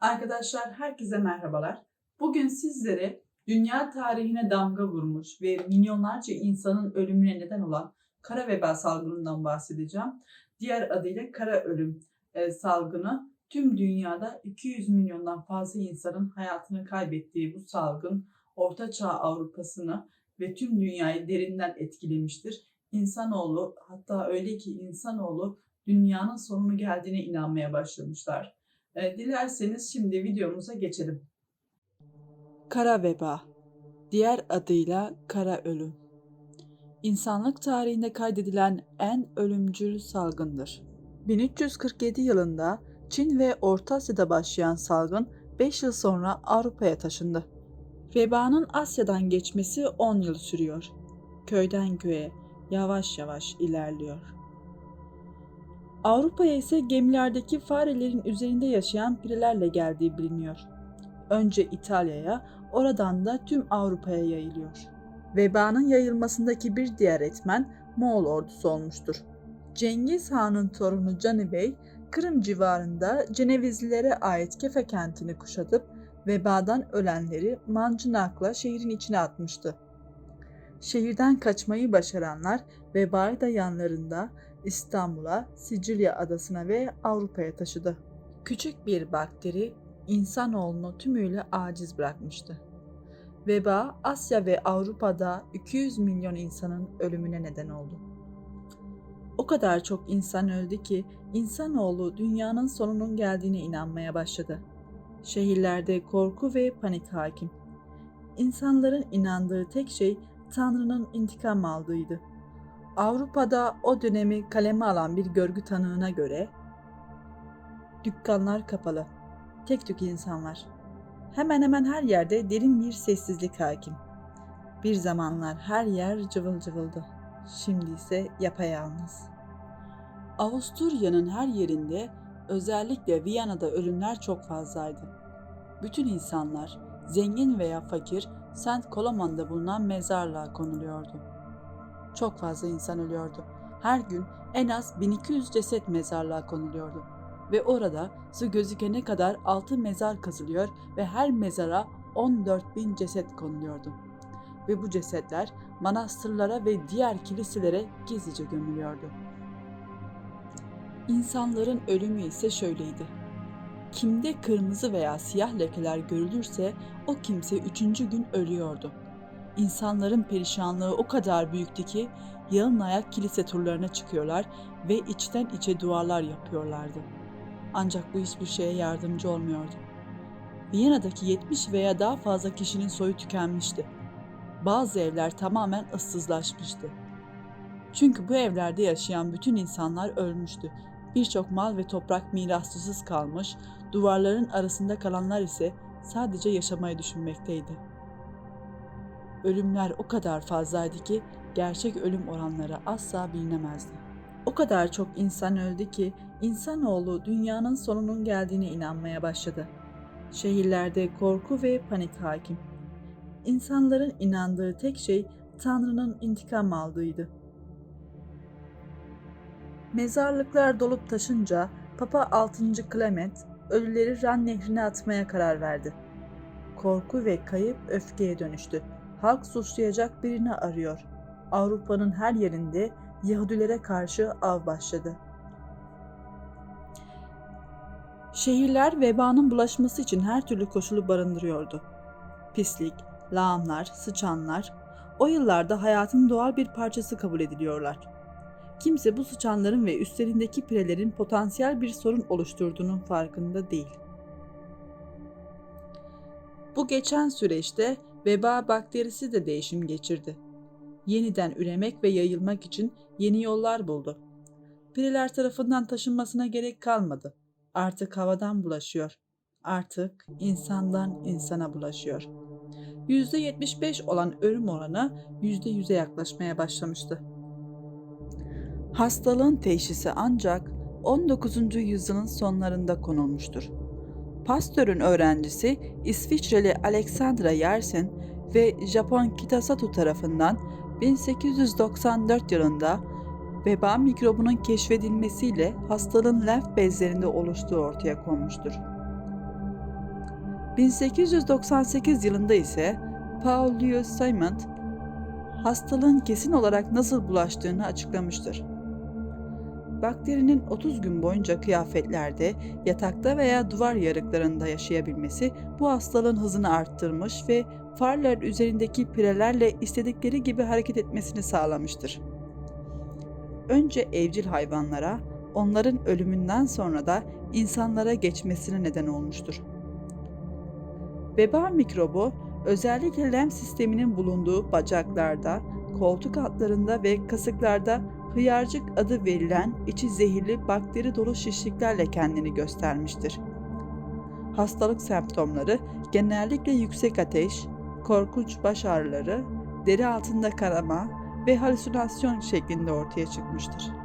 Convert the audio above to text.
Arkadaşlar herkese merhabalar. Bugün sizlere dünya tarihine damga vurmuş ve milyonlarca insanın ölümüne neden olan kara veba salgınından bahsedeceğim. Diğer adıyla kara ölüm e, salgını tüm dünyada 200 milyondan fazla insanın hayatını kaybettiği bu salgın Orta Çağ Avrupa'sını ve tüm dünyayı derinden etkilemiştir. İnsanoğlu hatta öyle ki insanoğlu dünyanın sonunu geldiğine inanmaya başlamışlar. E, dilerseniz şimdi videomuza geçelim. Kara veba, diğer adıyla kara ölüm. İnsanlık tarihinde kaydedilen en ölümcül salgındır. 1347 yılında Çin ve Orta Asya'da başlayan salgın 5 yıl sonra Avrupa'ya taşındı. Vebanın Asya'dan geçmesi 10 yıl sürüyor. Köyden köye yavaş yavaş ilerliyor. Avrupa'ya ise gemilerdeki farelerin üzerinde yaşayan pirelerle geldiği biliniyor. Önce İtalya'ya, oradan da tüm Avrupa'ya yayılıyor. Vebanın yayılmasındaki bir diğer etmen Moğol ordusu olmuştur. Cengiz Han'ın torunu Cani Bey, Kırım civarında Cenevizlilere ait Kefe kentini kuşatıp vebadan ölenleri mancınakla şehrin içine atmıştı. Şehirden kaçmayı başaranlar vebayı da yanlarında İstanbul'a, Sicilya adasına ve Avrupa'ya taşıdı. Küçük bir bakteri insanoğlunu tümüyle aciz bırakmıştı. Veba Asya ve Avrupa'da 200 milyon insanın ölümüne neden oldu. O kadar çok insan öldü ki insanoğlu dünyanın sonunun geldiğine inanmaya başladı. Şehirlerde korku ve panik hakim. İnsanların inandığı tek şey Tanrı'nın intikam aldığıydı. Avrupa'da o dönemi kaleme alan bir görgü tanığına göre dükkanlar kapalı, tek tük insan var. Hemen hemen her yerde derin bir sessizlik hakim. Bir zamanlar her yer cıvıl cıvıldı. Şimdi ise yapayalnız. Avusturya'nın her yerinde, özellikle Viyana'da ölümler çok fazlaydı. Bütün insanlar, zengin veya fakir, Saint Koloman'da bulunan mezarlığa konuluyordu. Çok fazla insan ölüyordu. Her gün en az 1200 ceset mezarlığa konuluyordu. Ve orada su gözükene kadar altı mezar kazılıyor ve her mezara 14 bin ceset konuluyordu. Ve bu cesetler manastırlara ve diğer kiliselere gizlice gömülüyordu. İnsanların ölümü ise şöyleydi. Kimde kırmızı veya siyah lekeler görülürse o kimse üçüncü gün ölüyordu. İnsanların perişanlığı o kadar büyüktü ki yalın ayak kilise turlarına çıkıyorlar ve içten içe dualar yapıyorlardı. Ancak bu hiçbir şeye yardımcı olmuyordu. Viyana'daki 70 veya daha fazla kişinin soyu tükenmişti. Bazı evler tamamen ıssızlaşmıştı. Çünkü bu evlerde yaşayan bütün insanlar ölmüştü. Birçok mal ve toprak mirasçısız kalmış, duvarların arasında kalanlar ise sadece yaşamayı düşünmekteydi. Ölümler o kadar fazlaydı ki gerçek ölüm oranları asla bilinemezdi. O kadar çok insan öldü ki insanoğlu dünyanın sonunun geldiğine inanmaya başladı. Şehirlerde korku ve panik hakim. İnsanların inandığı tek şey Tanrı'nın intikam aldığıydı. Mezarlıklar dolup taşınca Papa 6. Clement ölüleri Ran nehrine atmaya karar verdi. Korku ve kayıp öfkeye dönüştü. Halk suçlayacak birini arıyor. Avrupa'nın her yerinde Yahudilere karşı av başladı. Şehirler vebanın bulaşması için her türlü koşulu barındırıyordu. Pislik, lağımlar, sıçanlar o yıllarda hayatın doğal bir parçası kabul ediliyorlar. Kimse bu sıçanların ve üstlerindeki pirelerin potansiyel bir sorun oluşturduğunun farkında değil. Bu geçen süreçte veba bakterisi de değişim geçirdi. Yeniden üremek ve yayılmak için yeni yollar buldu. Pireler tarafından taşınmasına gerek kalmadı. Artık havadan bulaşıyor. Artık insandan insana bulaşıyor. %75 olan ölüm oranı %100'e yaklaşmaya başlamıştı. Hastalığın teşhisi ancak 19. yüzyılın sonlarında konulmuştur. Pasteur'ün öğrencisi İsviçreli Alexandra Yersin ve Japon Kitasato tarafından 1894 yılında veba mikrobunun keşfedilmesiyle hastalığın lenf bezlerinde oluştuğu ortaya konmuştur. 1898 yılında ise Paul Lewis Simon hastalığın kesin olarak nasıl bulaştığını açıklamıştır. Bakterinin 30 gün boyunca kıyafetlerde, yatakta veya duvar yarıklarında yaşayabilmesi bu hastalığın hızını arttırmış ve farlar üzerindeki pirelerle istedikleri gibi hareket etmesini sağlamıştır. Önce evcil hayvanlara, onların ölümünden sonra da insanlara geçmesine neden olmuştur. Veba mikrobu özellikle lem sisteminin bulunduğu bacaklarda, koltuk altlarında ve kasıklarda hıyarcık adı verilen içi zehirli bakteri dolu şişliklerle kendini göstermiştir. Hastalık semptomları genellikle yüksek ateş, korkunç baş ağrıları, deri altında kanama ve halüsinasyon şeklinde ortaya çıkmıştır.